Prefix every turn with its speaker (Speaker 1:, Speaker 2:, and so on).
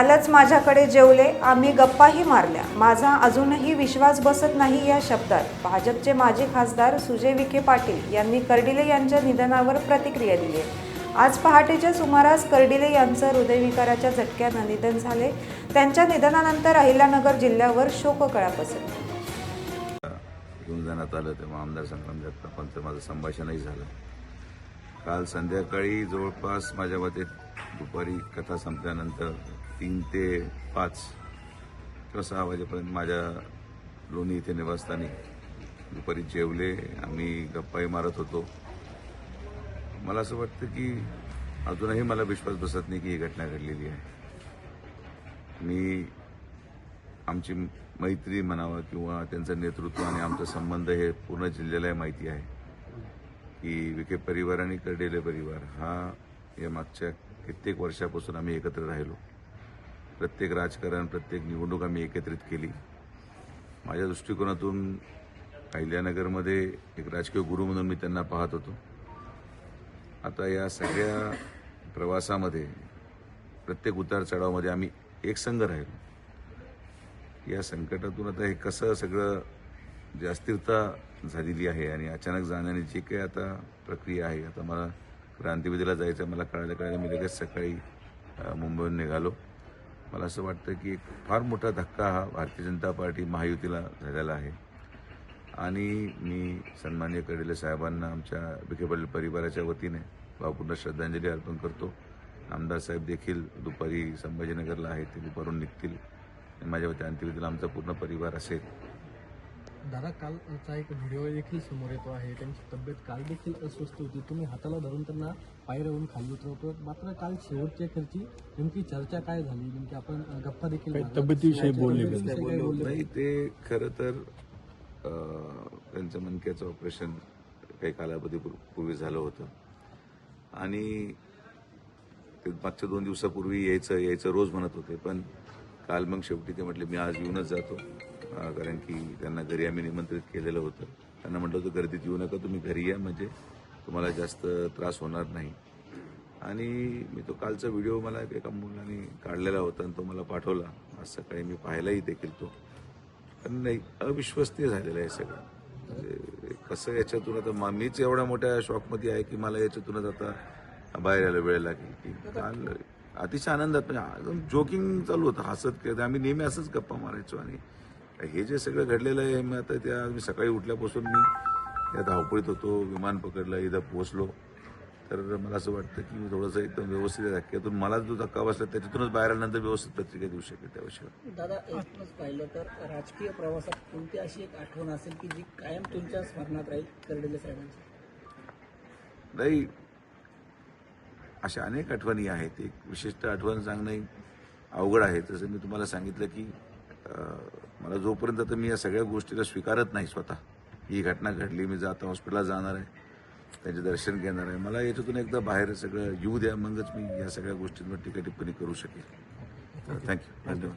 Speaker 1: कालच माझ्याकडे जेवले आम्ही गप्पाही मारल्या. माझा अजूनही विश्वास बसत नाही या शब्दात. भाजपचे माजी खासदार सुजय विखे पाटील यांनी कर्डिले यांच्या निधनावर प्रतिक्रिया दिली. आहे. आज पहाटेच्या सुमारास कर्डिले यांचं हृदयविकाराच्या झटक्यानं निधन झाले. त्यांच्या निधनानंतर अहिल्यानगर जिल्ह्यावर शोककळा पसरली.
Speaker 2: घेऊन जाण्यात आलं तेव्हा आमदार संग्राम जगतापांचं माझं संभाषणही झालं. काल संध्याकाळी जवळपास माझ्या मते दुपारी कथा संपल्यानंतर तीन ते पाच किंवा सहा वाजेपर्यंत माझ्या लोणी इथे निवासस्थानी दुपारी जेवले. आम्ही गप्पाही मारत होतो. मला असं वाटतं की अजूनही मला विश्वास बसत नाही की ही घटना घडलेली आहे. मी आमची मैत्री म्हणावं किंवा त्यांचं नेतृत्व आणि आमचा संबंध हे पूर्ण जिल्ह्यालाही माहिती आहे की विखे परिवार आणि कर्डेले परिवार हा या मागच्या कित्येक वर्षापासून आम्ही एकत्र राहिलो. प्रत्येक राजकारण प्रत्येक निवडणूक आम्ही एकत्रित केली. माझ्या दृष्टिकोनातून अहिल्यानगरमध्ये एक राजकीय गुरु म्हणून मी त्यांना पाहत होतो. आता या सगळ्या प्रवासामध्ये प्रत्येक उतार चढावामध्ये आम्ही एक संघ राहिलो. या संकटातून आता हे कसं सगळं जी अस्थिरता झालेली आहे आणि अचानक जाण्याने जी काही आता प्रक्रिया आहे आता मला क्रांतिविधीला जायचं मला कळायला कळायला मी लगेच सकाळी मुंबईहून निघालो. मला असं वाटतं की एक फार मोठा धक्का हा भारतीय जनता पार्टी महायुतीला झालेला आहे. आणि मी सन्मान्य कडेले साहेबांना आमच्या विखे पाटील परिवाराच्या वतीने भावपूर्ण श्रद्धांजली अर्पण करतो. आमदार साहेब देखील दुपारी संभाजीनगरला आहेत ते दुपारून निघतील. माझ्या वती अंत्यविधीला आमचा पूर्ण परिवार असेल.
Speaker 3: दादा कालचा एक व्हिडिओ देखील समोर येतो आहे. त्यांची तब्येत काल देखील अस्वस्थ होती. तुम्ही हाताला धरून त्यांना पायऱ्यावरून खाली उतरवतो मात्र काल शेवटच्या खर्ची नेमकी चर्चा काय झाली? नेमकी आपण गप्पा देखील.
Speaker 4: तब्येतीविषयी बोलले
Speaker 2: नाही ते खरं तर त्यांचं मणक्याचं ऑपरेशन काही कालावधीपूर्वी झालं होतं. आणि ते मागच्या दोन दिवसापूर्वी यायचं यायचं रोज म्हणत होते. पण काल मग शेवटी ते म्हटले मी आज येऊनच जातो. कारण की त्यांना घरी आम्ही निमंत्रित केलेलं होतं. त्यांना म्हटलं होतं गर्दीत येऊ नका तुम्ही घरी या म्हणजे तुम्हाला जास्त त्रास होणार नाही. आणि मी तो कालचा व्हिडिओ मला एका मुलाने काढलेला होता आणि तो मला पाठवला. आज सकाळी मी पाहिलाही देखील तो. पण नाही अविश्वसनीय झालेलं आहे सगळं. म्हणजे कसं याच्यातून आता मा- मीच एवढ्या मोठ्या शॉकमध्ये आहे की मला याच्यातूनच आता बाहेर यायला वेळ लागेल. की काल अतिशय आनंदात म्हणजे जोकिंग चालू होतं हसत खेळत. आम्ही नेहमी असंच गप्पा मारायचो आणि हे जे सगळं घडलेलं आहे मी आता त्या मी सकाळी उठल्यापासून मी त्या धावपळीत होतो विमान पकडलं इथं पोहोचलो. तर मला असं वाटतं की मी थोडंसं एकदम व्यवस्थित धक्क्यातून मला जो धक्का बसला त्याच्यातूनच बाहेर आल्यानंतर व्यवस्थित पत्रिका देऊ शकेल त्या विषयावर
Speaker 5: दादा एकूणच पाहिलं तर राजकीय प्रवासात कोणती अशी एक आठवण असेल की जी कायम तुमच्या स्मरणात राहील कर्डिले साहेबांची?
Speaker 2: नाही अशा अनेक आठवणी आहेत. एक विशिष्ट आठवण सांगणं अवघड आहे. जसं मी तुम्हाला सांगितलं की मला जोपर्यंत आता मी या सगळ्या गोष्टीला स्वीकारत नाही स्वतः ही घटना घडली मी जाता हॉस्पिटलला जाणार आहे त्यांचे दर्शन घेणार आहे मला याच्यातून एकदा बाहेर सगळं येऊ द्या मगच मी या सगळ्या गोष्टींवर टीका टिप्पणी करू शकेल थँक्यू धन्यवाद.